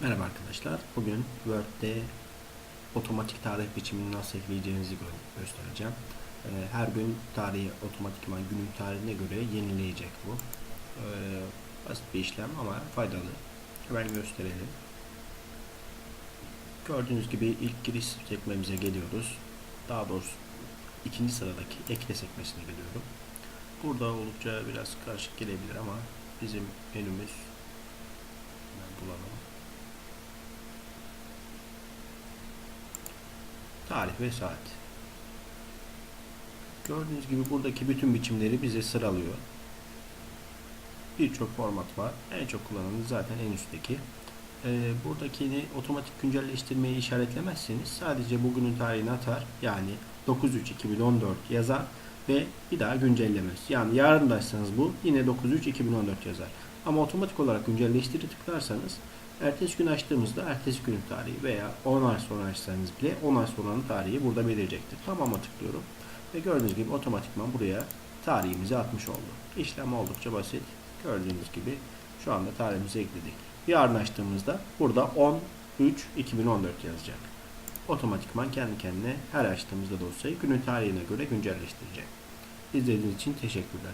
Merhaba arkadaşlar. Bugün Word'de otomatik tarih biçimini nasıl ekleyeceğinizi gö- göstereceğim. Ee, Her gün tarihi otomatikman günün tarihine göre yenileyecek bu. Ee, Basit bir işlem ama faydalı. Hemen gösterelim. Gördüğünüz gibi ilk giriş sekmemize geliyoruz. Daha doğrusu ikinci sıradaki ekle sekmesine geliyorum. Burada oldukça biraz karışık gelebilir ama bizim menümüz hemen bulalım. Tarih ve saat. Gördüğünüz gibi buradaki bütün biçimleri bize sıralıyor. Birçok format var. En çok kullanılanı zaten en üstteki. Ee, buradakini otomatik güncelleştirmeyi işaretlemezseniz sadece bugünün tarihini atar. Yani 9.3.2014 yazar ve bir daha güncellemez. Yani yarın da açsanız bu yine 9.3.2014 yazar. Ama otomatik olarak güncelleştiri tıklarsanız ertesi gün açtığımızda ertesi günün tarihi veya 10 ay sonra açsanız bile 10 ay sonranın tarihi burada belirecektir. Tamam'a tıklıyorum ve gördüğünüz gibi otomatikman buraya tarihimizi atmış oldu. İşlem oldukça basit. Gördüğünüz gibi şu anda tarihimizi ekledik. Yarın açtığımızda burada 10 3 2014 yazacak. Otomatikman kendi kendine her açtığımızda dosyayı günün tarihine göre güncelleştirecek. İzlediğiniz için teşekkürler.